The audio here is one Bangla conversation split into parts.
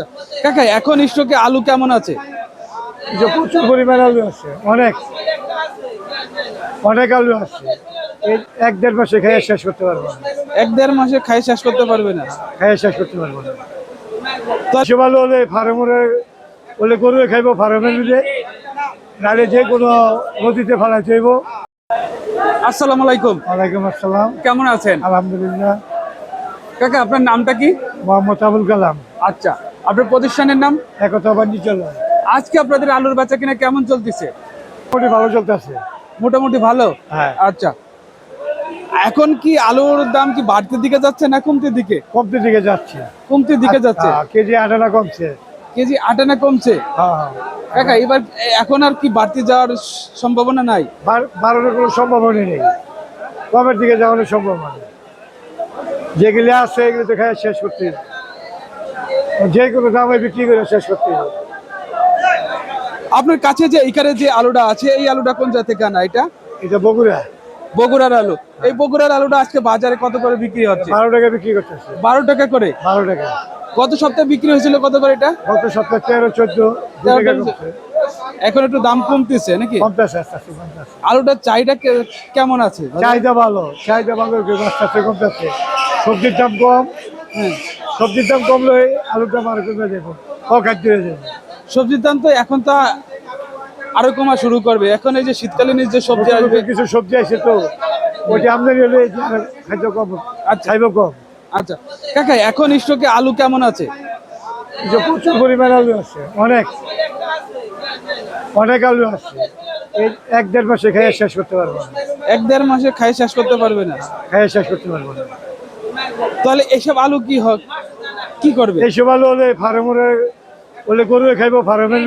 আচ্ছা কাকা এখন স্টকে আলু কেমন আছে? যে প্রচুর পরিমাণ আলু আছে অনেক। অনেক আলু আছে। এক দেড় মাসে খাইয়ে শেষ করতে পারব না। এক দেড় মাসে খাই শেষ করতে পারবে না? খেয়ে শেষ করতে পারব না। সব আলু হলে ফার্মের হলে গরু খাইবো ফার্মের দিলে নাহলে যে কোনো নদীতে ফেলা চাইব। আসসালামু আলাইকুম। ওয়ালাইকুম আসসালাম। কেমন আছেন? আলহামদুলিল্লাহ। কাকা আপনার নামটা কি? মোহাম্মদ আবুল কালাম। আচ্ছা আপনার প্রতিষ্ঠানের নাম? একতা বাণিজ্য আজকে আপনাদের আলুর বেচা কিনা কেমন চলতেছে? মোটামুটি ভালো চলতেছে। মোটামুটি ভালো? হ্যাঁ। আচ্ছা। এখন কি আলুর দাম কি বাড়তির দিকে যাচ্ছে না কমতির দিকে? কমতির দিকে যাচ্ছে। কমতে দিকে যাচ্ছে? হ্যাঁ, কেজি আটানা কমছে। কেজি আটানা কমছে? হ্যাঁ হ্যাঁ। কাকা এবার এখন আর কি বাড়তি যাওয়ার সম্ভাবনা নাই? বার- বাড়ানোর কোনো সম্ভাবনা নেই। কমের দিকে যাওয়ানোর সম্ভাবনা যেগুলি আছে এগুলো তো খাই শেষ করতে। যে কোনো দামে বিক্রি করে শেষ করতে হবে। আপনার কাছে যে এখানে যে আলুটা আছে এই আলুটা কোন জায়গা থেকে আনা এটা? এটা বগুড়া। বগুড়ার আলু। এই বগুড়ার আলুটা আজকে বাজারে কত করে বিক্রি হচ্ছে? বারো টাকা বিক্রি করতেছে বারো টাকা করে? বারো টাকা। গত সপ্তাহে বিক্রি হয়েছিল কত করে এটা? গত সপ্তাহে তেরো চোদ্দ এখন একটু দাম কমতেছে নাকি? আলুটার চাহিদা কেমন আছে? চাহিদা ভালো। চাহিদা ভালো কমতেছে সবজির দাম কম। হ্যাঁ। সবজির দাম কমলে আলুর দাম আরও কমে যাব। অখাদ্য হয়ে যাবে। সবজির দাম তো এখন তো আরও কমা শুরু করবে। এখন এই যে শীতকালীন যে সবজি আসবে কিছু সবজি আছে তো ওইটা আমদানি হলে আর খাদ্য কম আচ্ছা। খাইব কম। আচ্ছা। কাকা এখন স্টকে আলু কেমন আছে? যে প্রচুর পরিমাণ আলু আছে অনেক। অনেক আলু আছে। এক দেড় মাসে খেয়ে শেষ করতে পারব না। এক দেড় মাসে খাইয়ে শেষ করতে পারবে না? খাইয়ে শেষ করতে পারব না। তাহলে এসব আলু কি হোক কি করবে? এইসব আলু হলে ফার্মের হলে গরু খাইব ফার্মের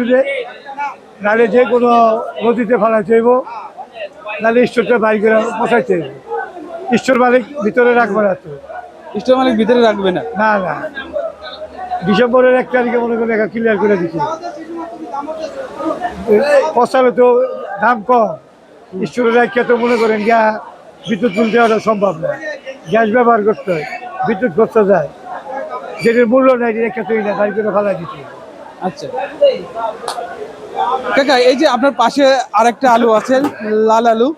নাহলে যে কোনো নদীতে ফেলা চাইব নাহলে স্টোরটা বাইর করে বসাই চাইব। স্টোর মালিক ভিতরে রাখবে না তো। স্টোর মালিক ভিতরে রাখবে না? না না। ডিসেম্বরের এক তারিখে মনে করেন একটা ক্লিয়ার করে দিচ্ছি ফসলে তো দাম কম। স্টোরে রাখিয়া তো মনে করেন গ্যা বিদ্যুৎ তুলতে ওটা সম্ভব না। গ্যাস ব্যবহার করতে হয়। বিদ্যুৎ করতে যায়। যেটির মূল্য নাই রেখে তুই না গাড়ি করে ফেলা দিচ্ছি আচ্ছা। কাকা এই যে আপনার পাশে আরেকটা আলু আছে লাল আলু।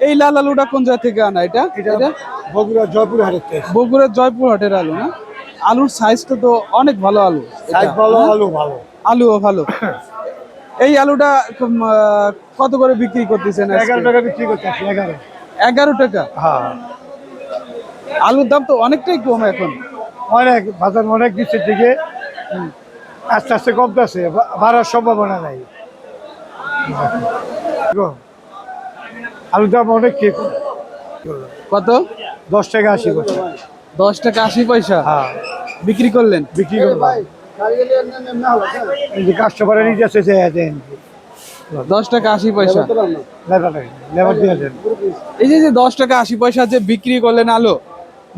এই লাল আলুটা কোন জায়গা থেকে আনা এটা? এটা বগুড়া জয়পুর হাটের থেকে। বগুড়ার জয়পুর হাটের আলু না? আলুর সাইজটা তো অনেক ভালো আলু। ভালো হ্যাঁ? আলু ভালো। আলুও ভালো। এই আলুটা কত করে বিক্রি করতেছেন এগারো টাকা বিক্রি করতে আসি এগারো। এগারো টাকা? হ্যাঁ। আলুর দাম তো অনেকটাই কম এখন। অনেক বাজার অনেক নিচের দিকে। আস্তে আস্তে কমতেছে বাড়ার সম্ভাবনা নাই। আলুর দাম অনেক কে কত? দশ টাকা আশি করছে দশ টাকা আশি পয়সা? হ্যাঁ। বিক্রি করলেন? বিক্রি যে কাস্টমারে যাচ্ছে যে দেন। দশ টাকা আশি পয়সা? এই যে যে দশ টাকা আশি পয়সা যে বিক্রি করলেন আলু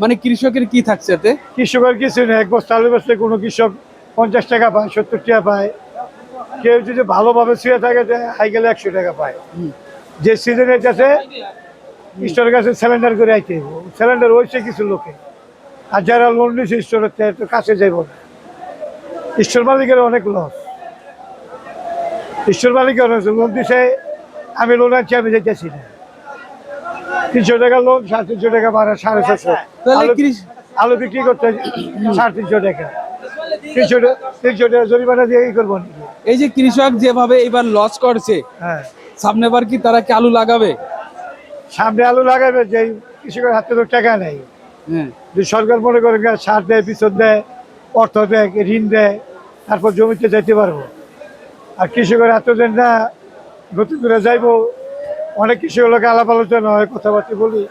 মানে কৃষকের কি থাকছে এতে? কৃষকের কিছু নেই এক বস্তা আলু বেচলে কোনো কৃষক পঞ্চাশ টাকা পায় সত্তর টাকা পায়। কেউ যদি ভালোভাবে শুয়ে থাকে হাই গেলে একশো টাকা পায়। যে সিজনে যাচ্ছে স্টোরের কাছে সিলিন্ডার করে আইতে সিলিন্ডার হয়েছে কিছু লোকে। আর যারা লোন নিয়েছে স্টোরের তো কাছে যাইব না। স্টোর মালিকের অনেক লস স্টোর মালিকের লোন দিছে আমি লোন আনছি আমি যেতেছি না। তিনশো টাকা লোন সাড়ে তিনশো টাকা ভাড়া সাড়ে তাহলে আলু- বিক্রি করতে সাড়ে তিনশো টাকা। তিনশো টাকা তিনশো টাকা জরিমানা দিয়ে কি করব? এই যে কৃষক যেভাবে এবার লস করছে হ্যাঁ। সামনে বার কি তারা কি আলু লাগাবে? সামনে আলু লাগাবে যে কৃষকের হাতে তো টাকা নেই। হ্যাঁ। যে সরকার মনে করে সার দেয় পিছন দেয় অর্থ দেয় ঋণ দেয় তারপর জমিতে যাইতে পারব। আর কৃষকের দিন না নতুন করে যাইবো অনেক কৃষকের লোক আলাপ আলোচনা হয়, কথাবার্তা বলি।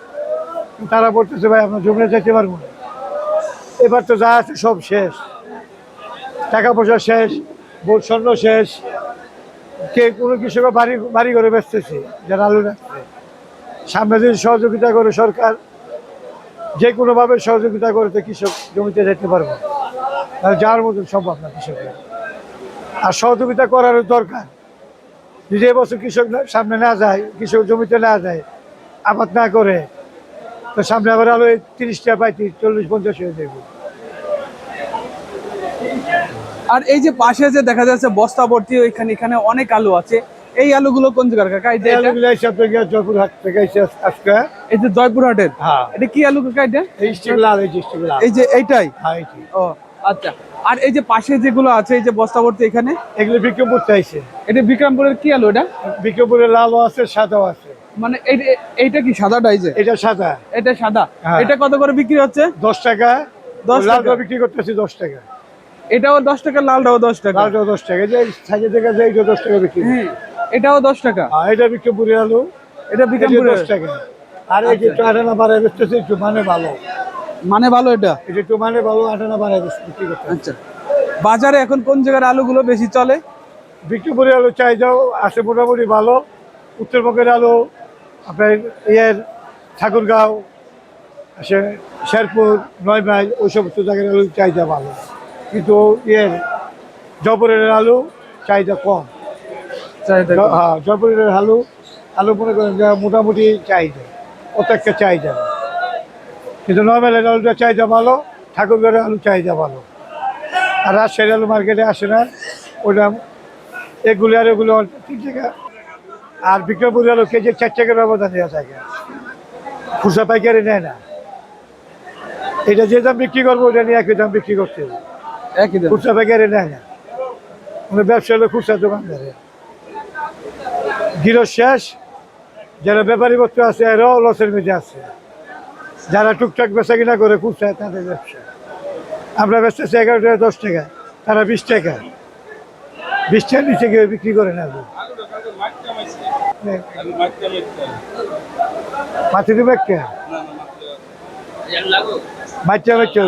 তারা বলতেছে, ভাই, আমরা জমিতে যাইতে পারব না। এবার তো যা আছে সব শেষ। টাকা পয়সা শেষ স্বর্ণ শেষ। কে কোনো কৃষক বাড়ি বাড়ি করে বেচতেছে যারা আলু রাখছে। সামনে যদি সহযোগিতা করে সরকার, যে কোনোভাবে সহযোগিতা করতে কৃষক জমিতে যেতে পারব যাওয়ার মতন সম্ভব না কৃষকের আর সহযোগিতা করারও দরকার। যদি এবছর কৃষক সামনে না যায় কৃষক জমিতে না যায় আবাদ না করে তো সামনে আবার আলো তিরিশটা পঁয়ত্রিশ চল্লিশ পঞ্চাশ হয়ে যাবে। আর এই যে পাশে যে দেখা যাচ্ছে বস্তা ভর্তি ওইখানে এখানে অনেক আলু আছে। এই আলুগুলো কোন জায়গার কাকা? এই যে এসে আপনাকে জয়পুরহাট থেকে এসে আজকে। এই যে জয়পুরহাটের হ্যাঁ। এটা কি আলু কাকা এটা? এই স্টিক লাল এই যে স্টিক লাল এই যে এইটাই? হ্যাঁ ও। আচ্ছা আর এই যে পাশে যেগুলো আছে এই যে বস্তা ভর্তি এখানে? এগুলো বিক্রমপুর চাইছে। এটা বিক্রমপুরের কি আলু এটা? বিক্রমপুরের লালও আছে সাদাও আছে। মানে এই- এইটা কি সাদাটা এই যে? এটা সাদা। এটা সাদা। হ্যাঁ। এটা কত করে বিক্রি হচ্ছে? দশ টাকা। দশ টাকা। বিক্রি করতেছি দশ টাকা। এটাও দশ টাকা লালটাও দশ টাকা। লালটাও দশ টাকা। যে সাইজে দেখা যায় এইটা দশ টাকা বিক্রি হ্যাঁ। এটাও দশ টাকা। আর এটা বিক্রমপুরের আলু। এটা এটা বিক্রমপুরের। দশ টাকা। আর এই যে আটানা বাড়ায় বেচতেছে একটু মানে ভালো। মানে ভালো এটা? এটা একটু মানে ভালো আটানা বাড়ায় বিক্রি করতে আচ্ছা। বাজারে এখন কোন জায়গার আলুগুলো বেশি চলে? বিক্রমপুরের আলু চাহিদাও আছে মোটামুটি ভালো। উত্তরবঙ্গের আলু আপনার ইয়ের ঠাকুরগাঁও আছে শেরপুর নয় মাইল ওই সমস্ত জায়গার আলু চাহিদা ভালো। কিন্তু ইয়ের জয়পুরের আলু চাহিদা কম। চাহিদা। হ্যাঁ জয়পুরের আলু আলু মনে করেন মোটামুটি চাহিদা অত একটা চাহিদা। কিন্তু নর্মালের আলুটা চাহিদা ভালো ঠাকুরগাঁয়ের আলু চাহিদা ভালো। আর রাজশাহীর আলু মার্কেটে আসে না ওটা এগুলো আর এগুলো ঠিক টাকা। আর বিক্রমপুরের আলু কেজি চার টাকার ব্যবধান দেওয়া থাকে। খুচরা পাইকারি নেয় না। এটা যে দাম বিক্রি করব ওটা নিয়ে একই দাম বিক্রি করতে হবে। একই দাম। খুচরা পাইকারি নেয় না। মানে ব্যবসা হলো খুচরা দোকানদারে। গিরো শেষ যারা ব্যাপারী পত্র আছে এরাও লসের মেঝে আছে। যারা টুকটাক বেচা কিনা করে খুচরা তাদের ব্যবসা। আমরা বেচতেছি এগারো টাকা দশ টাকা তারা বিশ টাকা। বিশ টাকার নিচে কেউ বিক্রি করে না মাটি দেবে একটা? বাচ্চা বাচ্চা